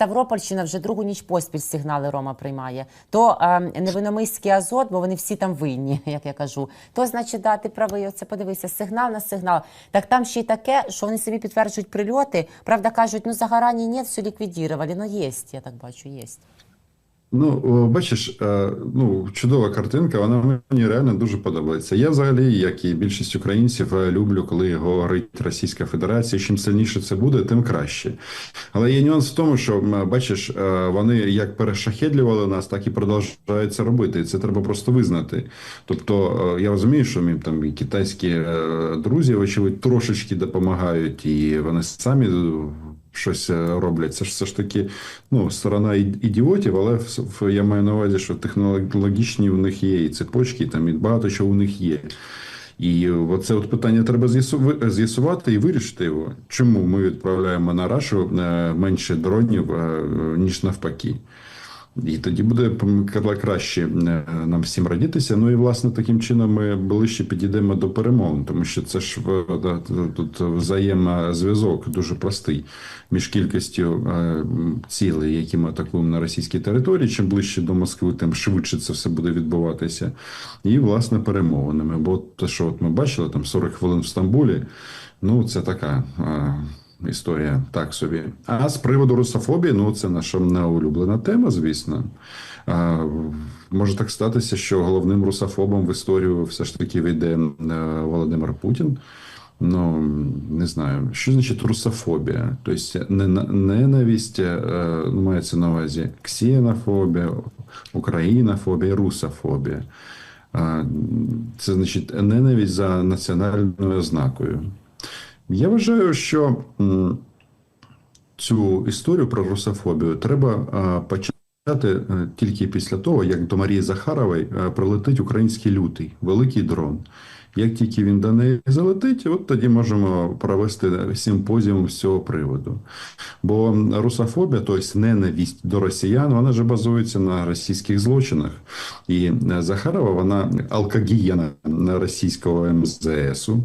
Ставропольщина вже другу ніч поспіль сигнали Рома приймає. То е, невиномиський азот, бо вони всі там винні, як я кажу. То значить, да, ти правий, оце подивися, сигнал на сигнал. Так там ще й таке, що вони собі підтверджують прильоти. Правда, кажуть, ну загорані ні, все ліквідували. Ну є, я так бачу, є. Ну, бачиш, е, ну, чудова картинка, вона мені реально дуже подобається. Я взагалі, як і більшість українців, е, люблю, коли говорить Російська Федерація. Чим сильніше це буде, тим краще. Але є нюанс в тому, що бачиш, е, вони як перешахедлювали нас, так і продовжують це робити. І це треба просто визнати. Тобто, я розумію, що їм там китайські друзі, очевидь, трошечки допомагають, і вони самі щось е, роблять. Це ж все ж таки ну, сторона ідіотів, але я маю на увазі, що технологічні в них є і цепочки, і там і багато чого у них є. І оце от питання треба з'ясувати і вирішити його. Чому ми відправляємо на Рашу е, менше дронів, е, ніж навпаки. І тоді буде краще е, нам всім радітися. Ну і власне таким чином ми ближче підійдемо до перемовин, тому що це ж да, тут взаємозв'язок дуже простий між кількістю е, цілей, які ми атакуємо на російській території. Чим ближче до Москви, тим швидше це все буде відбуватися. І власне перемовинами. Бо те, що от ми бачили, там 40 хвилин в Стамбулі, ну це така. Історія так собі. А з приводу русофобії, ну це наша неулюблена тема, звісно. А, може так статися, що головним русофобом в історію все ж таки вийде е, Володимир Путін. Ну, не знаю, що значить русофобія? Тобто ненависть, е, ну, мається на увазі ксенофобія, українофобія, русофобія. Це значить ненависть за національною ознакою. Я вважаю, що цю історію про русофобію треба а, почати е, тільки після того, як до Марії Захарової е, прилетить український лютий, великий дрон. Як тільки він до неї залетить, от тоді можемо провести симпозіум з цього приводу. Бо русофобія, тобто ненависть до росіян, вона ж базується на російських злочинах. І е, Захарова, вона алкогієна російського МЗСу.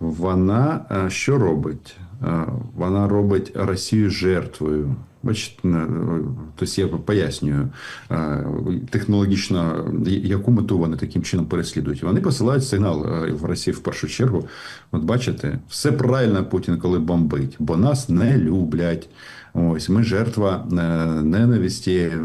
Вона е, що робить? Е, Вона робить Росію жертвою. Бачите, е, тобто я пояснюю технологічно, яку мету вони таким чином переслідують. Вони посилають сигнал в Росії в першу чергу. От бачите, все правильно Путін, коли бомбить, бо нас не люблять. Ось ми жертва е, ненависті е,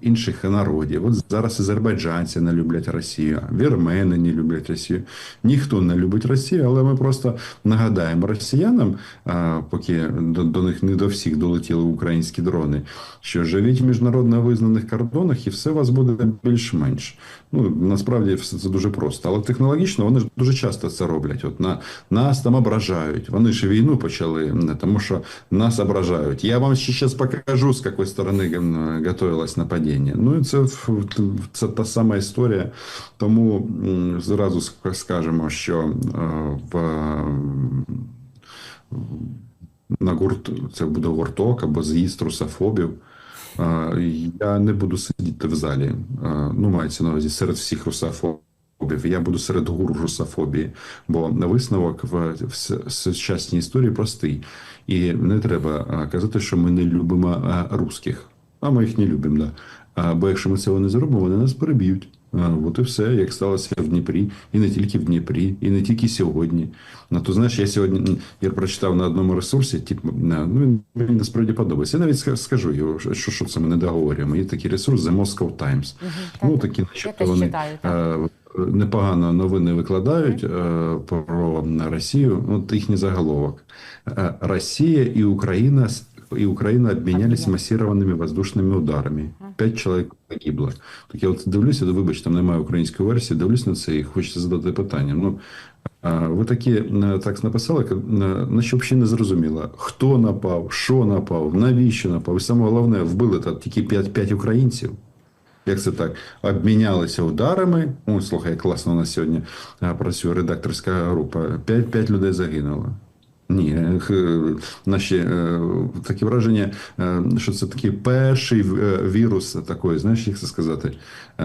інших народів. От зараз азербайджанці не люблять Росію, вірмени не люблять Росію. Ніхто не любить Росію, але ми просто нагадаємо росіянам, е, поки до, до них не до всіх долетіли українські дрони, що живіть в міжнародно визнаних кордонах, і все у вас буде більш-менш. Ну насправді все це дуже просто. Але технологічно вони ж дуже часто це роблять. От на нас там ображають. Вони ж війну почали, тому що нас ображають. Я вам ще покажу, з якої сторони м, готувалось нападіння. Ну і це, та сама історія. Тому зразу ск- скажемо, що е, в на гурт це буде гурток або з'їзд русофобів. Е, Я не буду сидіти в залі. Е, Ну, мається на увазі серед всіх русофобів. Я буду серед гуру русофобії, бо висновок в сучасній історії простий. І не треба е, казати, що ми не любимо е, русських. А ми їх не любимо, да. Бо якщо ми цього не зробимо, вони нас переб'ють. От і все, як сталося в Дніпрі, і не тільки в Дніпрі, і не тільки сьогодні. Ну, то знаєш, я сьогодні я прочитав на одному ресурсі, на- ну він мені насправді подобається. Я навіть скажу його, що, що це ми не договорюємо. Є такий ресурс The Moscow Times. Ну, так. такі, начебто, вони читаю, так. Е, непогано новини викладають е, про Росію. От їхній заголовок. Е, Росія і Україна с- и Украина обменялись массированными воздушними ударами. П'ять чоловік погибло. Так я от дивлюся, вибач, там немає української версії, дивлюсь на це і хочеться задати питання. Ну, ви такі е, так написали, е, наче взагалі не зрозуміло, хто напав, що напав, навіщо напав. І саме головне, вбили та тільки 5, 5 українців. Як це так? Обмінялися ударами. О, слухай, класно у нас сьогодні працює редакторська група. П'ять людей загинуло. Ні, е, наші е, такі враження, е, що це такий перший е, вірус такої, знаєш, як це сказати, е,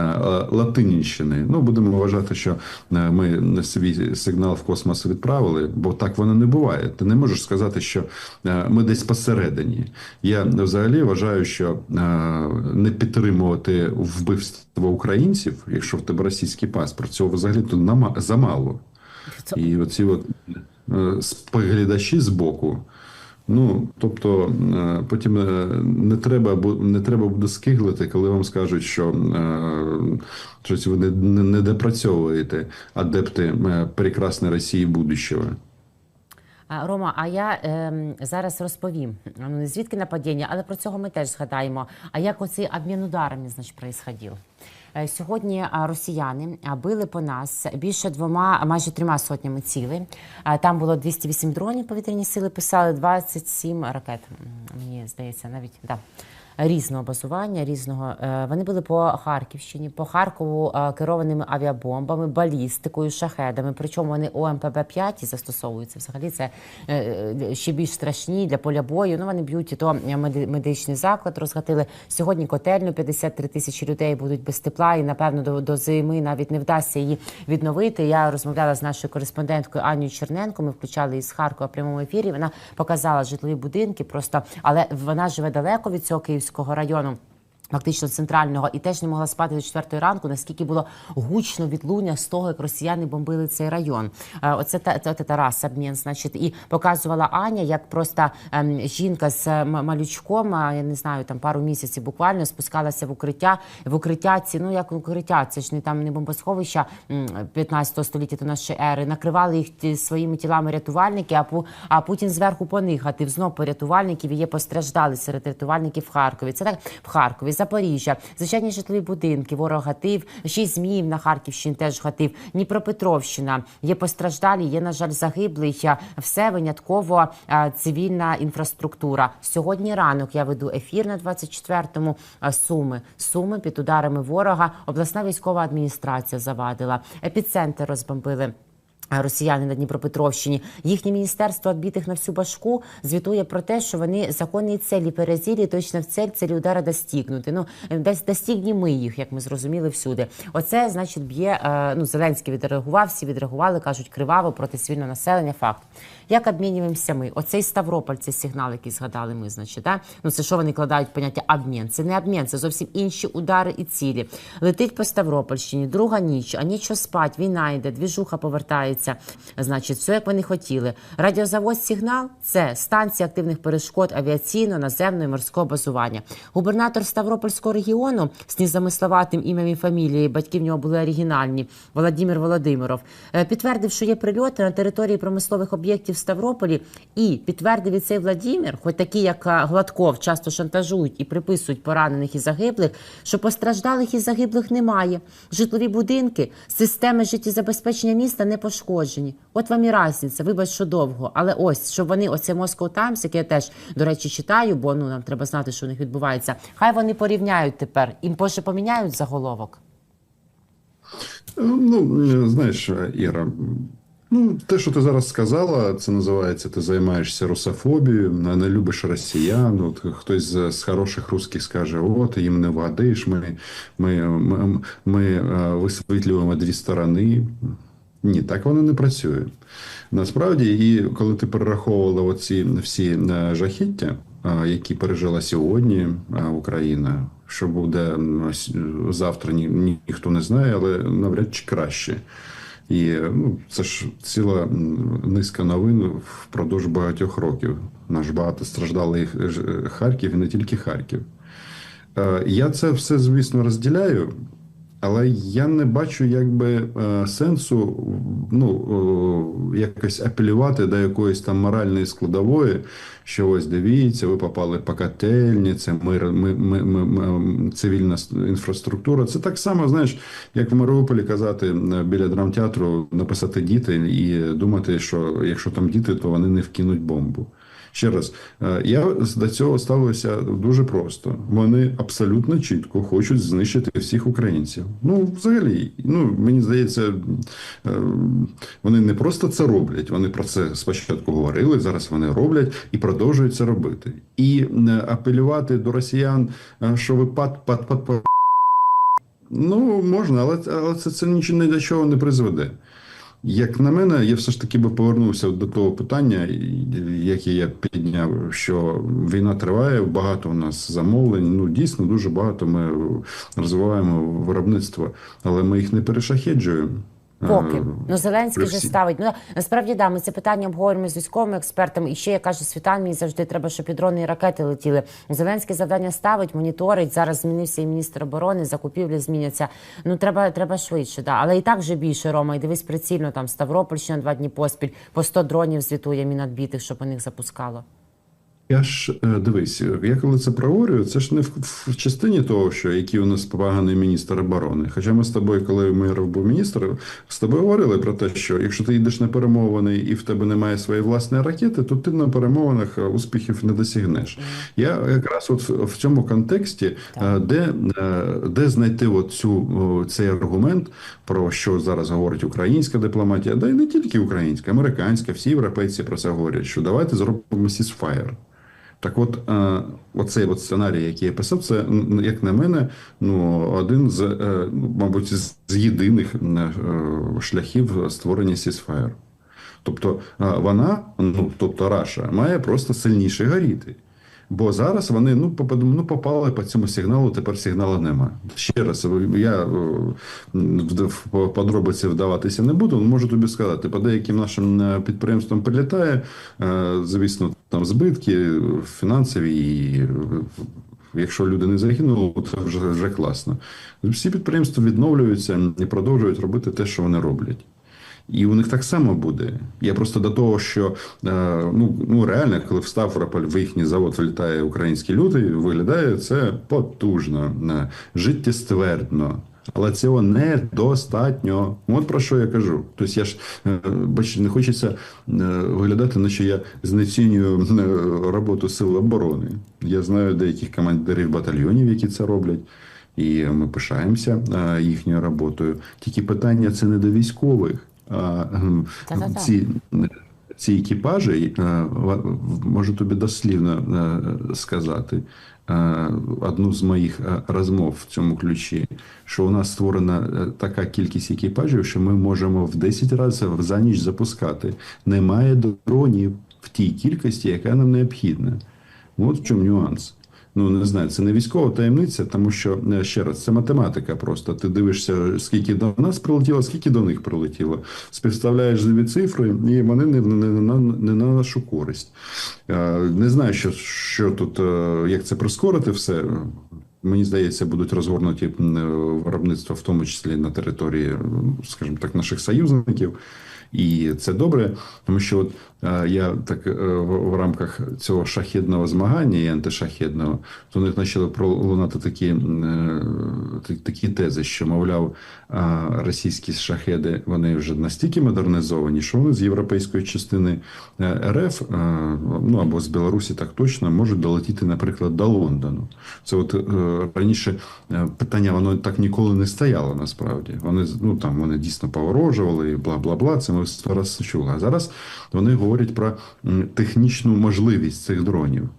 е. Ну, будемо вважати, що е, ми свій сигнал в космос відправили, бо так воно не буває. Ти не можеш сказати, що е, ми десь посередині. Я взагалі вважаю, що е, не підтримувати вбивство українців, якщо в тебе російський паспорт, цього взагалі то замало. І оці от е, споглядачі з боку. Ну, тобто, е, потім е, не треба, не треба буде скиглити, коли вам скажуть, що е, щось ви не, не, допрацьовуєте адепти е, прекрасної Росії будущого. Рома, а я ем, зараз розповім. Ну, звідки нападіння, але про цього ми теж згадаємо. А як оцей обмін ударами, значить, происходив? Е, Сьогодні росіяни били по нас більше двома, майже трьома сотнями цілей. А, Там було 208 дронів повітряні сили, писали 27 ракет. Мені здається, навіть да. Різного базування, різного Е, вони були по Харківщині, по Харкову е, керованими авіабомбами, балістикою, шахедами. Причому вони ОМПБ 5 застосовуються. Взагалі це е, ще більш страшні для поля бою. Ну вони б'ють і то меди- медичний заклад. Розгатили сьогодні котельню. 53 тисячі людей будуть без тепла, і напевно до, до зими навіть не вдасться її відновити. Я розмовляла з нашою кореспонденткою Анією Черненко. Ми включали її з Харкова в прямому ефірі. Вона показала житлові будинки, просто але вона живе далеко від цього київського району. Фактично центрального і теж не могла спати до четвертої ранку, наскільки було гучно відлуння з того, як росіяни бомбили цей район. Е, Оце та, та, та Тарас обмін, значить, і показувала Аня, як просто ем, жінка з малючком, а, я не знаю, там пару місяців буквально спускалася в укриття. В укриття ці, ну як укриття, це ж не там не бомбосховища м, 15 століття до нашої ери. Накривали їх ті- своїми тілами рятувальники, а, Пу- а Путін зверху по них гатив знов по і є постраждали серед рятувальників в Харкові. Це так в Харкові, Запоріжжя, звичайні житлові будинки, ворог гатив, шість зміїв на Харківщині теж гатив, Дніпропетровщина. Є постраждалі, є, на жаль, загиблих. А Все винятково цивільна інфраструктура. Сьогодні ранок я веду ефір на 24-му Суми. Суми під ударами ворога. Обласна військова адміністрація завадила. Епіцентр розбомбили. А, Росіяни на Дніпропетровщині їхнє міністерство відбитих на всю башку звітує про те, що вони законні цілі перезілі, точно в цель цілі удара достигнути. Ну десь достигні ми їх, як ми зрозуміли всюди. Оце значить б'є. е, Ну Зеленський відреагував, всі відреагували, кажуть криваво проти цивільного населення. Факт. Як обмінюємося ми? Оцей Ставрополь, цей сигнал, який згадали ми, значить, да? ну це що вони кладають поняття обмін? Це не обмін, це зовсім інші удари і цілі. Летить по Ставропольщині, друга ніч, а нічого спать, війна йде, двіжуха повертається. Значить, все як вони хотіли. Радіозавод сигнал це станція активних перешкод авіаційного, наземного і морського базування. Губернатор Ставропольського регіону з незамисловатим ім'ям і фамілією, батьки в нього були оригінальні, Володимир Володимиров, е, підтвердив, що є прильоти на території промислових об'єктів Ставрополі, і підтвердив і цей Владимир, хоч такі, як е, Гладков, часто шантажують і приписують поранених і загиблих, що постраждалих і загиблих немає. Житлові будинки, системи життєзабезпечення міста не пошкоджені. От вам і разниця, вибач, що довго. Але ось, щоб вони, оце Moscow Times, яке я теж, до речі, читаю, бо ну нам треба знати, що у них відбувається. Хай вони порівняють тепер. Їм може поміняють заголовок. Ну, знаєш, Іра, ну, те, що ти зараз сказала, це називається ти займаєшся русофобією, не любиш росіян. От хтось з, з хороших русських скаже: о, ти їм не вгадиш, ми, ми, ми, ми е, висвітлюємо дві сторони. Ні, так воно не працює. Насправді, і коли ти перераховувала оці всі е, жахіття, е, які пережила сьогодні е, Україна, що буде завтра, ні, ні- ніхто не знає, але навряд чи краще. І ну, це ж ціла низка новин впродовж багатьох років. Наш багатостраждалий ж- Харків і не тільки Харків. Я це все, звісно, розділяю, але я не бачу якби е, сенсу ну, якось апелювати до якоїсь там моральної складової, що ось дивіться, ви попали по котельні, це мир, ми, ми, ми, ми, цивільна інфраструктура. Це так само, знаєш, як в Маріуполі казати е, біля драмтеатру написати діти і думати, що якщо там діти, то вони не вкинуть бомбу. Ще раз, е, я до цього ставлюся дуже просто. Вони абсолютно чітко хочуть знищити всіх українців. Ну, взагалі, ну мені здається, е, вони не просто це роблять. Вони про це спочатку говорили. Зараз вони роблять і продовжують це робити. І е, апелювати до росіян, що ви пад, пад, пад, пад. Ну, можна, але, але це, це нічого ні до чого не призведе. Як на мене, я все ж таки би повернувся до того питання, яке я підняв, що війна триває, багато у нас замовлень. Ну дійсно дуже багато ми розвиваємо виробництво, але ми їх не перешахеджуємо. Поки Е, ну Зеленський же ставить. Ну насправді да, ми це питання обговорюємо з військовими експертами. І ще я кажу, світан мені завжди треба, щоб і дрони і ракети летіли. Зеленський завдання ставить, моніторить. Зараз змінився і міністр оборони, закупівлі зміняться. Ну треба, треба швидше. Да. Але і так вже більше Рома. І дивись прицільно там Ставропольщина два дні поспіль по 100 дронів звітує мінадбитих, щоб у них запускало. Я ж е, дивись, я коли це проговорюю, це ж не в, в частині того, що який у нас поганий міністр оборони. Хоча ми з тобою, коли Миров був міністр, з тобою говорили про те, що якщо ти йдеш на перемовини і в тебе немає своєї власної ракети, то ти на перемовинах е, успіхів не досягнеш. Я якраз от в, в цьому контексті, е, де, де знайти от цю цей аргумент, про що зараз говорить українська дипломатія, да й не тільки українська, американська, всі європейці про це говорять, що давайте зробимо сісфаєр. Так от, е, оцей от сценарій, який я писав, це, як на мене, ну, один з, е, мабуть, з єдиних е, шляхів створення сісфаєру. Тобто вона, ну, тобто Раша, має просто сильніше горіти. Бо зараз вони ну, ну, попали по цьому сигналу, тепер сигналу нема. Ще раз, я е, в подробиці вдаватися не буду, можу тобі сказати, по деяким нашим е, підприємствам прилітає, е, звісно, там збитки фінансові і. Якщо люди не загинули, це вже, вже класно. Всі підприємства відновлюються і продовжують робити те, що вони роблять. І у них так само буде. Я просто до того, що е, ну, ну реально, коли в Ставрополь в їхній завод влітає українські люди, виглядає це потужно, е, життєствердно. Але цього недостатньо. От про що я кажу. Тобто я ж е, бачите, не хочеться виглядати, наче я знецінюю роботу сил оборони. Я знаю деяких командирів батальйонів, які це роблять. І ми пишаємося їхньою роботою. Тільки питання це не до військових. Ці, ці екіпажі, е, можу тобі дослівно е, сказати, е, одну з моїх розмов в цьому ключі, що у нас створена така кількість екіпажів, що ми можемо в 10 разів за ніч запускати. Немає дронів в тій кількості, яка нам необхідна. От в чому нюанс. Ну не знаю, це не військова таємниця, тому що е, ще раз це математика. Просто ти дивишся, скільки до нас прилетіло, скільки до них прилетіло. Співставляєш дві цифри, і вони не, не, на, не на нашу користь. Е, Не знаю, що, що тут, е, як це прискорити все. Мені здається, будуть розгорнуті виробництва, в тому числі на території, скажімо так, наших союзників. І це добре, тому що от е, я так е, в, рамках цього шахідного змагання і антишахідного, то них почали пролунати такі, е, та- такі тези, що, мовляв, російські шахеди вони вже настільки модернізовані, що вони з європейської частини РФ, ну або з Білорусі, так точно, можуть долетіти, наприклад, до Лондону. Це от раніше питання воно так ніколи не стояло насправді. Вони ну там вони дійсно поворожували і бла бла бла. Це ми сто раз. А зараз вони говорять про технічну можливість цих дронів.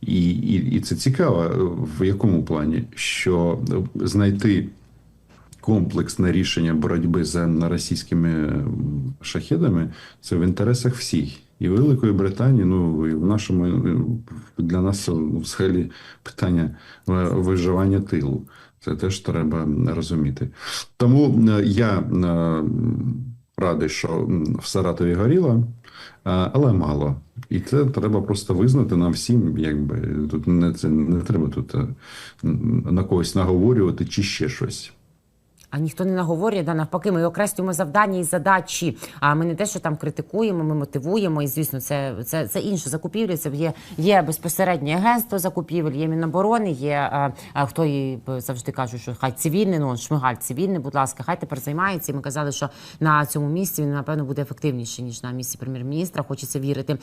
І, і, і це цікаво, е, в якому плані, що е, знайти комплексне рішення боротьби з російськими м, шахедами це в інтересах всіх. І Великої Британії, ну і в нашому е, для нас ну, взагалі питання е, виживання тилу. Це теж треба розуміти. Тому е, я е, радий, що в Саратові горіло, е, але мало. І це треба просто визнати нам всім, якби тут не це не треба тут е, на когось наговорювати чи ще щось. А ніхто не наговорює, да навпаки, ми окреслюємо завдання і задачі. А ми не те, що там критикуємо, ми мотивуємо. І звісно, це, це, це інше закупівлі. Це є, є безпосереднє агентство закупівель, є Міноборони, є а, а, хто і завжди кажуть, що хай цивільний, ну шмигаль цивільний, будь ласка, хай тепер займається. І ми казали, що на цьому місці він напевно буде ефективніший ніж на місці прем'єр-міністра. Хочеться вірити.